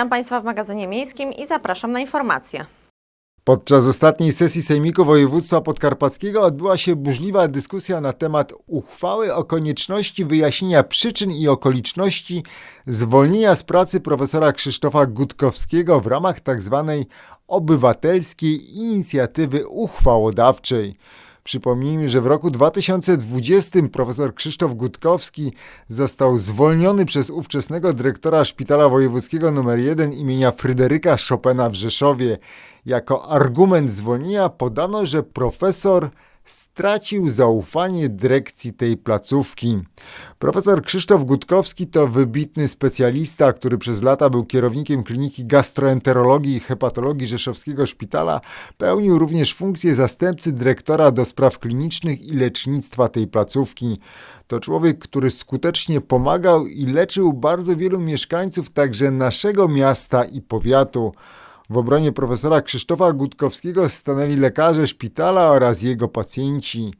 Witam Państwa w magazynie miejskim i zapraszam na informacje. Podczas ostatniej sesji Sejmiku Województwa Podkarpackiego odbyła się burzliwa dyskusja na temat uchwały o konieczności wyjaśnienia przyczyn i okoliczności zwolnienia z pracy profesora Krzysztofa Gutkowskiego w ramach tzw. obywatelskiej inicjatywy uchwałodawczej. Przypomnijmy, że w roku 2020 profesor Krzysztof Gutkowski został zwolniony przez ówczesnego dyrektora Szpitala Wojewódzkiego nr 1 imienia Fryderyka Chopina w Rzeszowie. Jako argument zwolnienia podano, że profesor stracił zaufanie dyrekcji tej placówki. Profesor Krzysztof Gutkowski to wybitny specjalista, który przez lata był kierownikiem kliniki gastroenterologii i hepatologii Rzeszowskiego Szpitala. Pełnił również funkcję zastępcy dyrektora do spraw klinicznych i lecznictwa tej placówki. To człowiek, który skutecznie pomagał i leczył bardzo wielu mieszkańców także naszego miasta i powiatu. W obronie profesora Krzysztofa Gutkowskiego stanęli lekarze szpitala oraz jego pacjenci.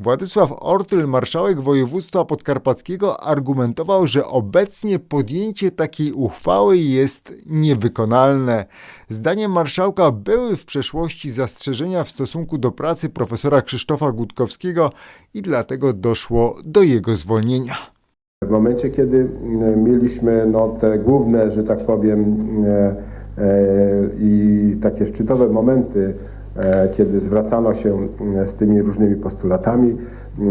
Władysław Ortyl, marszałek województwa podkarpackiego, argumentował, że obecnie podjęcie takiej uchwały jest niewykonalne. Zdaniem marszałka były w przeszłości zastrzeżenia w stosunku do pracy profesora Krzysztofa Gutkowskiego i dlatego doszło do jego zwolnienia. W momencie, kiedy mieliśmy no, te główne, że tak powiem, e, i takie szczytowe momenty, e, kiedy zwracano się e, z tymi różnymi postulatami,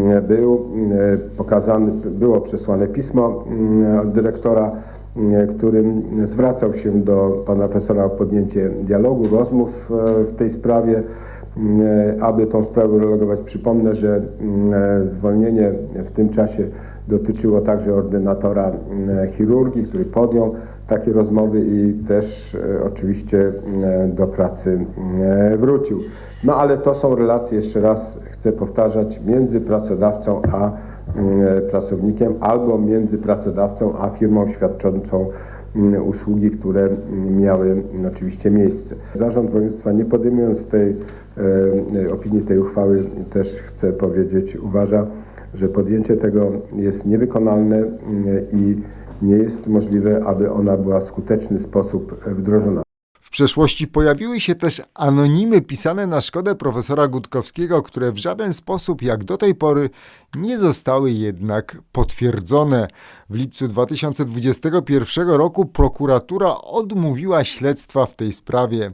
e, był e, pokazany, było przesłane pismo e, od dyrektora, e, którym zwracał się do pana profesora o podjęcie dialogu, rozmów e, w tej sprawie. E, Aby tą sprawę uregulować, przypomnę, że e, zwolnienie w tym czasie dotyczyło także ordynatora e, chirurgii, który podjął takie rozmowy i też e, oczywiście e, do pracy e, wrócił. No ale to są relacje, jeszcze raz chcę powtarzać, między pracodawcą a pracownikiem albo między pracodawcą a firmą świadczącą usługi, które miały oczywiście miejsce. Zarząd województwa nie podejmując tej opinii, tej uchwały też chcę powiedzieć, uważa, że podjęcie tego jest niewykonalne i nie jest możliwe, aby ona była w skuteczny sposób wdrożona. W przeszłości pojawiły się też anonimy pisane na szkodę profesora Gutkowskiego, które w żaden sposób, jak do tej pory, nie zostały jednak potwierdzone. W lipcu 2021 roku prokuratura odmówiła śledztwa w tej sprawie.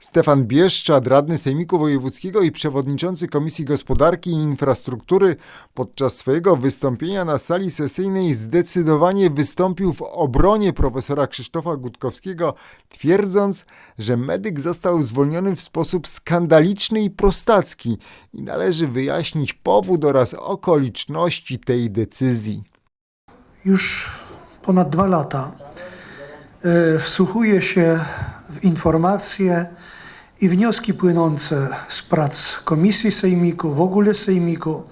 Stefan Bieszczad, radny Sejmiku Wojewódzkiego i przewodniczący Komisji Gospodarki i Infrastruktury, podczas swojego wystąpienia na sali sesyjnej zdecydowanie wystąpił w obronie profesora Krzysztofa Gutkowskiego, twierdząc, że medyk został zwolniony w sposób skandaliczny i prostacki i należy wyjaśnić powód oraz okoliczności tej decyzji. już ponad dwa lata e, wsłuchuję się w informacje i wnioski płynące z prac Komisji Sejmiku, w ogóle Sejmiku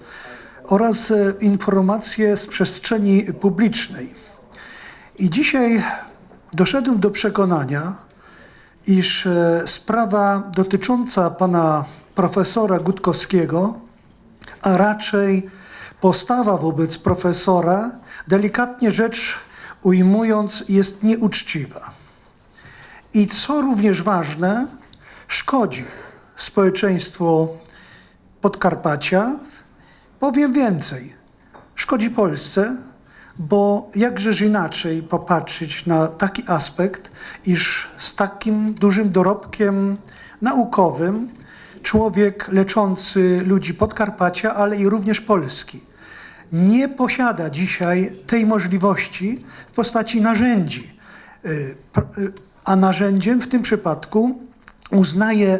oraz e, informacje z przestrzeni publicznej. I dzisiaj doszedłem do przekonania, iż e, sprawa dotycząca pana profesora Gutkowskiego a raczej postawa wobec profesora, delikatnie rzecz ujmując, jest nieuczciwa. I co również ważne, szkodzi społeczeństwu Podkarpacia. Powiem więcej, szkodzi Polsce, bo jakżeż inaczej popatrzeć na taki aspekt, iż z takim dużym dorobkiem naukowym człowiek leczący ludzi Podkarpacia, ale i również Polski nie posiada dzisiaj tej możliwości w postaci narzędzi. Y, y, A narzędziem w tym przypadku uznaje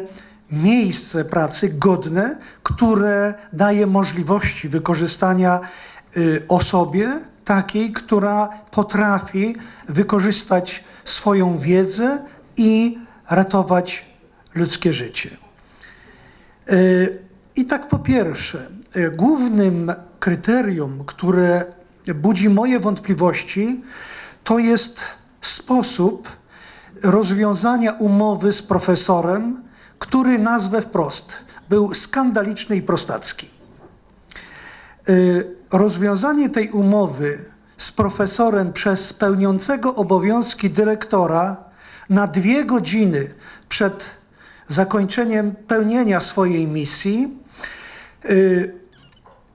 miejsce pracy godne, które daje możliwości wykorzystania y, osobie takiej, która potrafi wykorzystać swoją wiedzę i ratować ludzkie życie. Y, I tak po pierwsze, y, głównym kryterium, które budzi moje wątpliwości, to jest sposób rozwiązania umowy z profesorem, który nazwę wprost był skandaliczny i prostacki. Y, Rozwiązanie tej umowy z profesorem przez pełniącego obowiązki dyrektora na dwie godziny przed zakończeniem pełnienia swojej misji, y,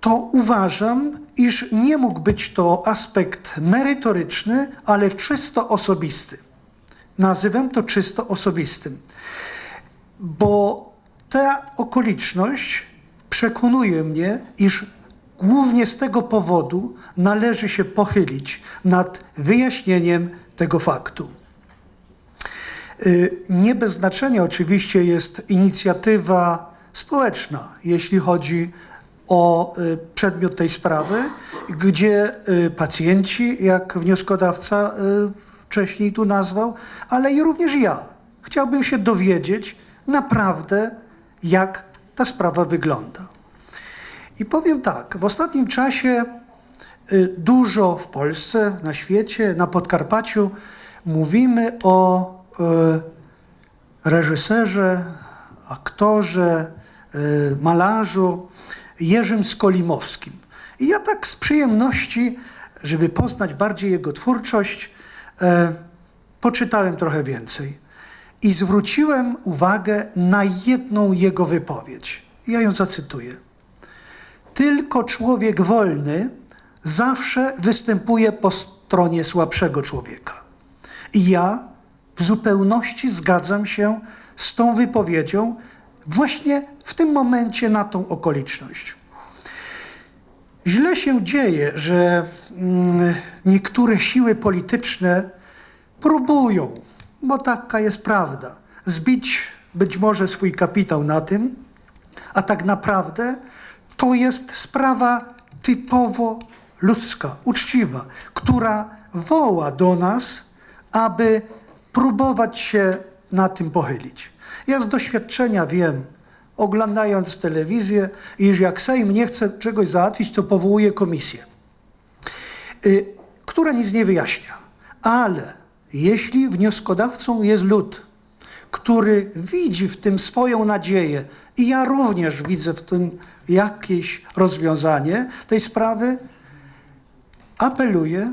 to uważam, iż nie mógł być to aspekt merytoryczny, ale czysto osobisty. Nazywam to czysto osobistym, bo ta okoliczność przekonuje mnie, iż głównie z tego powodu należy się pochylić nad wyjaśnieniem tego faktu. Y, Nie bez znaczenia oczywiście jest inicjatywa społeczna, jeśli chodzi o y, przedmiot tej sprawy, gdzie y, pacjenci, jak wnioskodawca wcześniej tu nazwał, ale i również ja chciałbym się dowiedzieć naprawdę, jak ta sprawa wygląda. I powiem tak, w ostatnim czasie y, dużo w Polsce, na świecie, na Podkarpaciu mówimy o y, reżyserze, aktorze, y, malarzu Jerzym Skolimowskim. I ja tak z przyjemności, żeby poznać bardziej jego twórczość, e, poczytałem trochę więcej. I zwróciłem uwagę na jedną jego wypowiedź. Ja ją zacytuję. Tylko człowiek wolny zawsze występuje po stronie słabszego człowieka. I ja w zupełności zgadzam się z tą wypowiedzią właśnie w tym momencie na tą okoliczność. Źle się dzieje, że mm, niektóre siły polityczne próbują, bo taka jest prawda, zbić być może swój kapitał na tym, a tak naprawdę to jest sprawa typowo ludzka, uczciwa, która woła do nas, aby próbować się na tym pochylić. Ja z doświadczenia wiem, oglądając telewizję, iż jak Sejm nie chce czegoś załatwić, to powołuje komisję, y, która nic nie wyjaśnia. Ale jeśli wnioskodawcą jest lud, który widzi w tym swoją nadzieję i ja również widzę w tym jakieś rozwiązanie tej sprawy, apeluję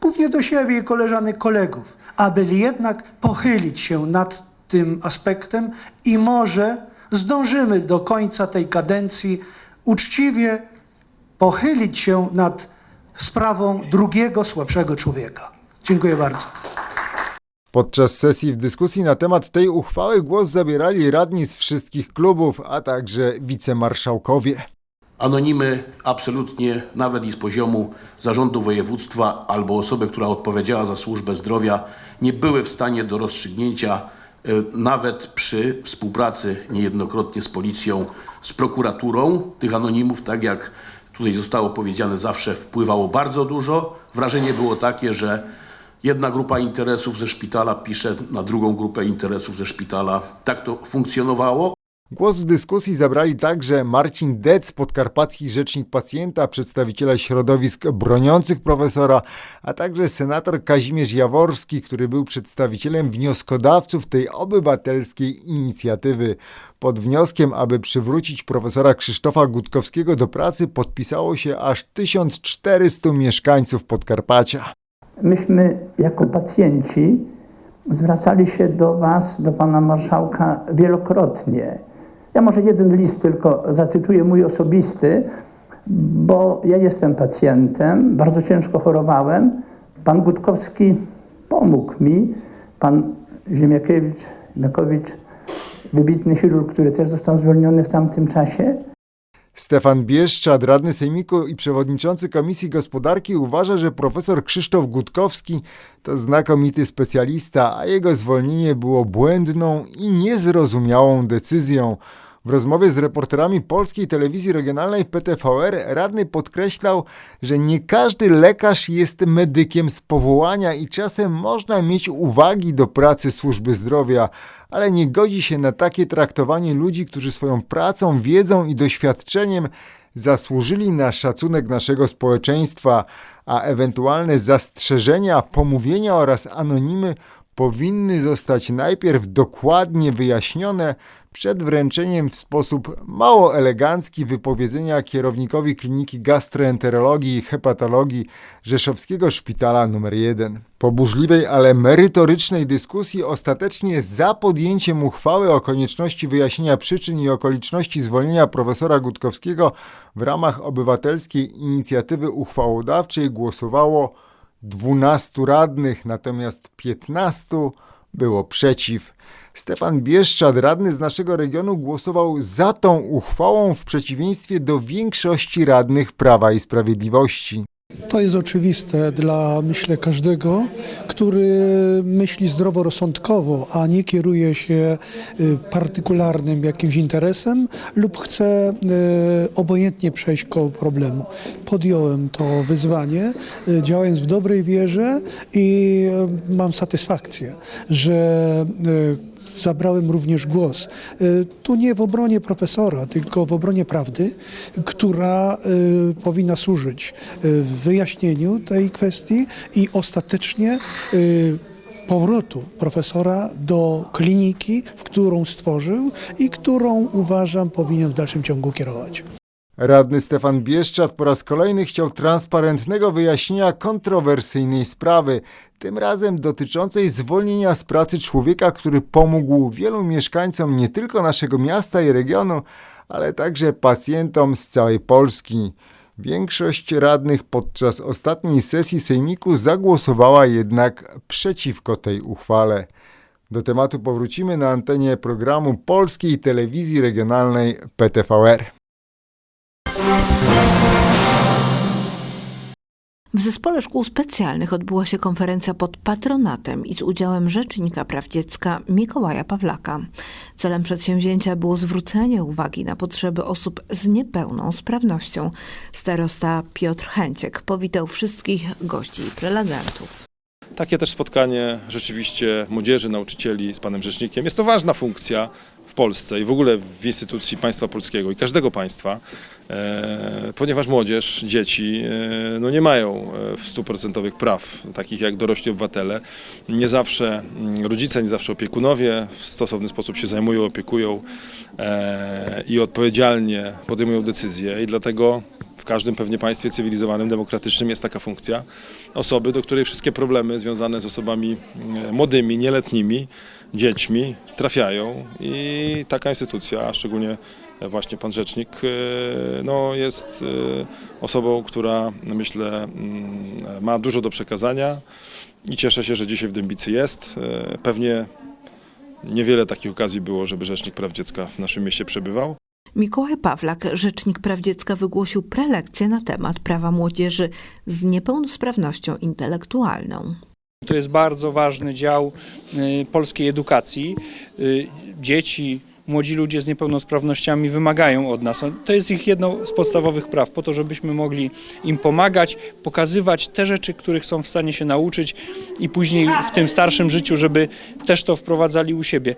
głównie do siebie i koleżanek kolegów, aby jednak pochylić się nad tym aspektem i może zdążymy do końca tej kadencji uczciwie pochylić się nad sprawą drugiego słabszego człowieka. Dziękuję bardzo. Podczas sesji w dyskusji na temat tej uchwały głos zabierali radni z wszystkich klubów, a także wicemarszałkowie. Anonimy absolutnie nawet i z poziomu zarządu województwa albo osoby, która odpowiedziała za służbę zdrowia, nie były w stanie do rozstrzygnięcia nawet przy współpracy niejednokrotnie z policją, z prokuraturą. Tych anonimów, tak jak tutaj zostało powiedziane, zawsze wpływało bardzo dużo. Wrażenie było takie, że jedna grupa interesów ze szpitala pisze na drugą grupę interesów ze szpitala. Tak to funkcjonowało. Głos w dyskusji zabrali także Marcin Dec, podkarpacki rzecznik pacjenta, przedstawiciele środowisk broniących profesora, a także senator Kazimierz Jaworski, który był przedstawicielem wnioskodawców tej obywatelskiej inicjatywy. Pod wnioskiem, aby przywrócić profesora Krzysztofa Gutkowskiego do pracy podpisało się aż 1400 mieszkańców Podkarpacia. Myśmy jako pacjenci zwracali się do Was, do Pana Marszałka wielokrotnie. Ja może jeden list tylko zacytuję, mój osobisty, bo ja jestem pacjentem, bardzo ciężko chorowałem. Pan Gutkowski pomógł mi, pan Ziemiakiewicz, Ziemiakowicz, wybitny chirurg, który też został zwolniony w tamtym czasie. Stefan Bieszczad, radny sejmiku i przewodniczący Komisji Gospodarki uważa, że profesor Krzysztof Gutkowski to znakomity specjalista, a jego zwolnienie było błędną i niezrozumiałą decyzją. W rozmowie z reporterami polskiej telewizji regionalnej PTVR radny podkreślał, że nie każdy lekarz jest medykiem z powołania i czasem można mieć uwagi do pracy służby zdrowia, ale nie godzi się na takie traktowanie ludzi, którzy swoją pracą, wiedzą i doświadczeniem zasłużyli na szacunek naszego społeczeństwa, a ewentualne zastrzeżenia, pomówienia oraz anonimy powinny zostać najpierw dokładnie wyjaśnione przed wręczeniem w sposób mało elegancki wypowiedzenia kierownikowi Kliniki Gastroenterologii i Hepatologii Rzeszowskiego Szpitala nr 1. Po burzliwej, ale merytorycznej dyskusji ostatecznie za podjęciem uchwały o konieczności wyjaśnienia przyczyn i okoliczności zwolnienia profesora Gutkowskiego w ramach obywatelskiej inicjatywy uchwałodawczej głosowało 12 radnych, natomiast 15 było przeciw. Stefan Bieszczad, radny z naszego regionu, głosował za tą uchwałą w przeciwieństwie do większości radnych Prawa i Sprawiedliwości. To jest oczywiste dla, myślę, każdego, który myśli zdroworozsądkowo, a nie kieruje się y, partykularnym jakimś interesem lub chce y, obojętnie przejść koło problemu. Podjąłem to wyzwanie, y, działając w dobrej wierze i mam satysfakcję, że zabrałem również głos. Y, Tu nie w obronie profesora, tylko w obronie prawdy, która y, powinna służyć y, wyjaśnieniu tej kwestii i ostatecznie powrotu profesora do kliniki, w którą stworzył i którą uważam powinien w dalszym ciągu kierować. Radny Stefan Bieszczad po raz kolejny chciał transparentnego wyjaśnienia kontrowersyjnej sprawy, tym razem dotyczącej zwolnienia z pracy człowieka, który pomógł wielu mieszkańcom nie tylko naszego miasta i regionu, ale także pacjentom z całej Polski. Większość radnych podczas ostatniej sesji Sejmiku zagłosowała jednak przeciwko tej uchwale. Do tematu powrócimy na antenie programu Polskiej Telewizji Regionalnej PTVR. W Zespole Szkół Specjalnych odbyła się konferencja pod patronatem i z udziałem Rzecznika Praw Dziecka Mikołaja Pawlaka. Celem przedsięwzięcia było zwrócenie uwagi na potrzeby osób z niepełną sprawnością. Starosta Piotr Chęciek powitał wszystkich gości i prelegentów. Takie też spotkanie rzeczywiście młodzieży, nauczycieli z panem rzecznikiem. Jest to ważna funkcja w Polsce i w ogóle w instytucji państwa polskiego i każdego państwa, ponieważ młodzież, dzieci e, no nie mają e, w stuprocentowych praw, takich jak dorośli obywatele. Nie zawsze mm, rodzice, nie zawsze opiekunowie w stosowny sposób się zajmują, opiekują e, i odpowiedzialnie podejmują decyzje i dlatego w każdym pewnie państwie cywilizowanym, demokratycznym jest taka funkcja osoby, do której wszystkie problemy związane z osobami e, młodymi, nieletnimi, dziećmi trafiają i taka instytucja, a szczególnie właśnie pan rzecznik, e, no, jest e, osobą, która myślę mm, ma dużo do przekazania i cieszę się, że dzisiaj w Dębicy jest. E, Pewnie niewiele takich okazji było, żeby Rzecznik Praw Dziecka w naszym mieście przebywał. Mikołaj Pawlak, Rzecznik Praw Dziecka, wygłosił prelekcję na temat prawa młodzieży z niepełnosprawnością intelektualną. To jest bardzo ważny dział polskiej edukacji. Dzieci, młodzi ludzie z niepełnosprawnościami wymagają od nas. To jest ich jedno z podstawowych praw, po to, żebyśmy mogli im pomagać, pokazywać te rzeczy, których są w stanie się nauczyć i później w tym starszym życiu, żeby też to wprowadzali u siebie.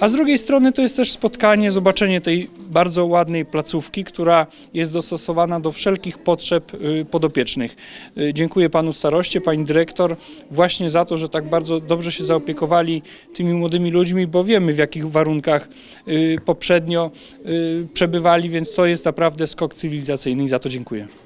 A z drugiej strony to jest też spotkanie, zobaczenie tej bardzo ładnej placówki, która jest dostosowana do wszelkich potrzeb y, podopiecznych. Y, Dziękuję panu staroście, pani dyrektor właśnie za to, że tak bardzo dobrze się zaopiekowali tymi młodymi ludźmi, bo wiemy w jakich warunkach y, poprzednio przebywali, więc to jest naprawdę skok cywilizacyjny i za to dziękuję.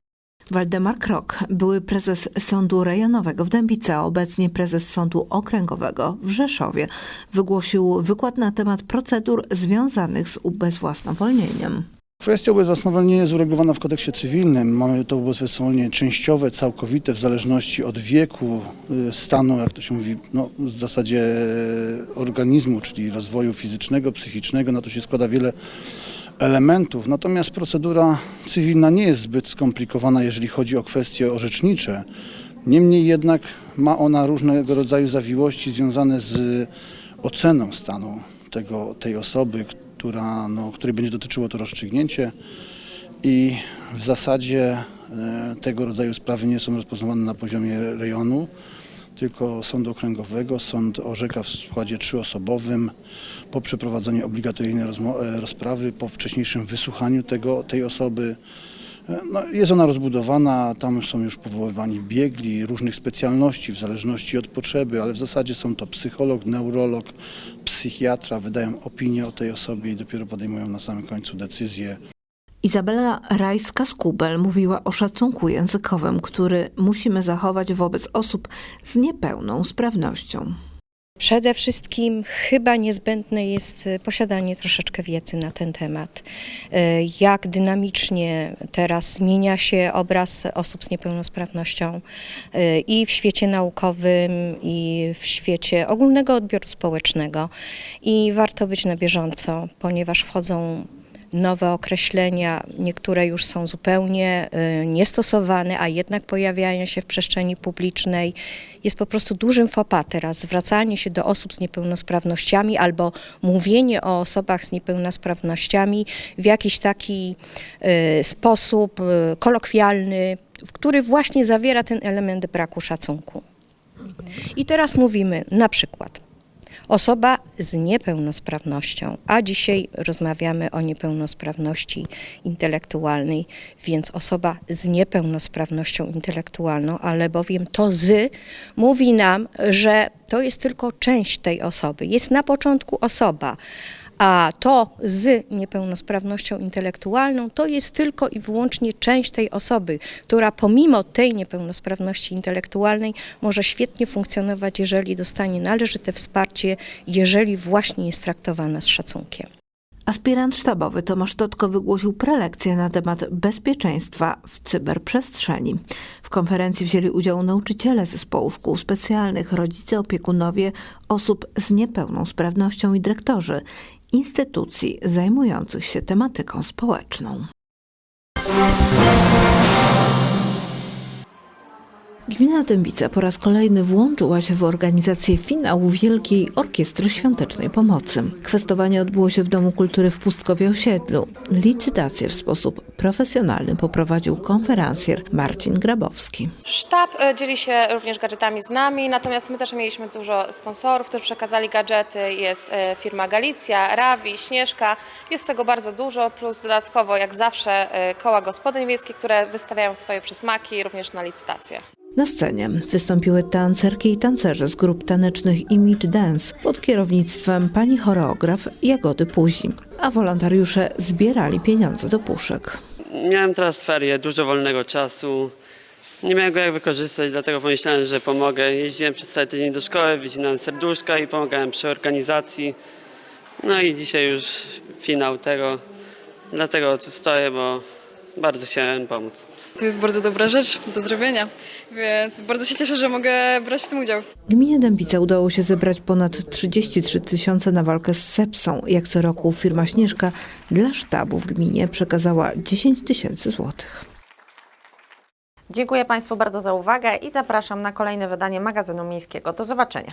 Waldemar Krok, były prezes Sądu Rejonowego w Dębicy, a obecnie prezes Sądu Okręgowego w Rzeszowie, wygłosił wykład na temat procedur związanych z ubezwłasnowolnieniem. Kwestia ubezwłasnowolnienia jest uregulowana w kodeksie cywilnym. Mamy to ubezwłasnowolnienie częściowe, całkowite, w zależności od wieku, y, stanu, jak to się mówi, no, w zasadzie organizmu, czyli rozwoju fizycznego, psychicznego. Na to się składa wiele elementów. Natomiast procedura cywilna nie jest zbyt skomplikowana, jeżeli chodzi o kwestie orzecznicze. Niemniej jednak ma ona różnego rodzaju zawiłości związane z oceną stanu tego, tej osoby, która, no, której będzie dotyczyło to rozstrzygnięcie i w zasadzie e, tego rodzaju sprawy nie są rozpoznawane na poziomie rejonu, tylko sądu okręgowego. Sąd orzeka w składzie trzyosobowym po przeprowadzeniu obligatoryjnej e, rozprawy, po wcześniejszym wysłuchaniu tego, tej osoby. E, No, jest ona rozbudowana, tam są już powoływani biegli różnych specjalności w zależności od potrzeby, ale w zasadzie są to psycholog, neurolog, psychiatra, wydają opinię o tej osobie i dopiero podejmują na samym końcu decyzję. Izabela Rajska-Skubel mówiła o szacunku językowym, który musimy zachować wobec osób z niepełną sprawnością. Przede wszystkim chyba niezbędne jest e, posiadanie troszeczkę wiedzy na ten temat. E, Jak dynamicznie teraz zmienia się obraz osób z niepełnosprawnością e, i w świecie naukowym, i w świecie ogólnego odbioru społecznego. I warto być na bieżąco, ponieważ wchodzą nowe określenia, niektóre już są zupełnie y, niestosowane, a jednak pojawiają się w przestrzeni publicznej. Jest po prostu dużym fopa teraz zwracanie się do osób z niepełnosprawnościami albo mówienie o osobach z niepełnosprawnościami w jakiś taki y, sposób y, kolokwialny, w który właśnie zawiera ten element braku szacunku. I teraz mówimy na przykład osoba z niepełnosprawnością, a dzisiaj rozmawiamy o niepełnosprawności intelektualnej, więc osoba z niepełnosprawnością intelektualną, ale bowiem to z mówi nam, że to jest tylko część tej osoby. Jest na początku osoba, a to z niepełnosprawnością intelektualną to jest tylko i wyłącznie część tej osoby, która pomimo tej niepełnosprawności intelektualnej może świetnie funkcjonować, jeżeli dostanie należyte wsparcie, jeżeli właśnie jest traktowana z szacunkiem. Aspirant sztabowy Tomasz Totko wygłosił prelekcję na temat bezpieczeństwa w cyberprzestrzeni. W konferencji wzięli udział nauczyciele zespołu szkół specjalnych, rodzice, opiekunowie osób z niepełnosprawnością i dyrektorzy instytucji zajmujących się tematyką społeczną. Gmina Dębica po raz kolejny włączyła się w organizację finału Wielkiej Orkiestry Świątecznej Pomocy. Kwestowanie odbyło się w Domu Kultury w Pustkowie Osiedlu. Licytację w sposób profesjonalny poprowadził konferencjer Marcin Grabowski. Sztab e, dzieli się również gadżetami z nami, natomiast my też mieliśmy dużo sponsorów, którzy przekazali gadżety. Jest e, firma Galicja, Rawi, Śnieżka. Jest tego bardzo dużo, plus dodatkowo jak zawsze e, koła gospodyń wiejskich, które wystawiają swoje przysmaki również na licytację. Na scenie wystąpiły tancerki i tancerze z grup tanecznych Image Dance pod kierownictwem pani choreograf Jagody Puzi, a wolontariusze zbierali pieniądze do puszek. Miałem teraz ferie, dużo wolnego czasu. Nie miałem go jak wykorzystać, dlatego pomyślałem, że pomogę. Jeździłem przez cały tydzień do szkoły, wycinałem serduszka i pomagałem przy organizacji. No i dzisiaj już finał tego. Dlatego tu stoję, bo bardzo chciałem pomóc. To jest bardzo dobra rzecz do zrobienia, więc bardzo się cieszę, że mogę brać w tym udział. Gminie Dębica udało się zebrać ponad 33 tysiące na walkę z sepsą. Jak co roku firma Śnieżka dla sztabu w gminie przekazała 10 tysięcy złotych. Dziękuję Państwu bardzo za uwagę i zapraszam na kolejne wydanie magazynu miejskiego. Do zobaczenia.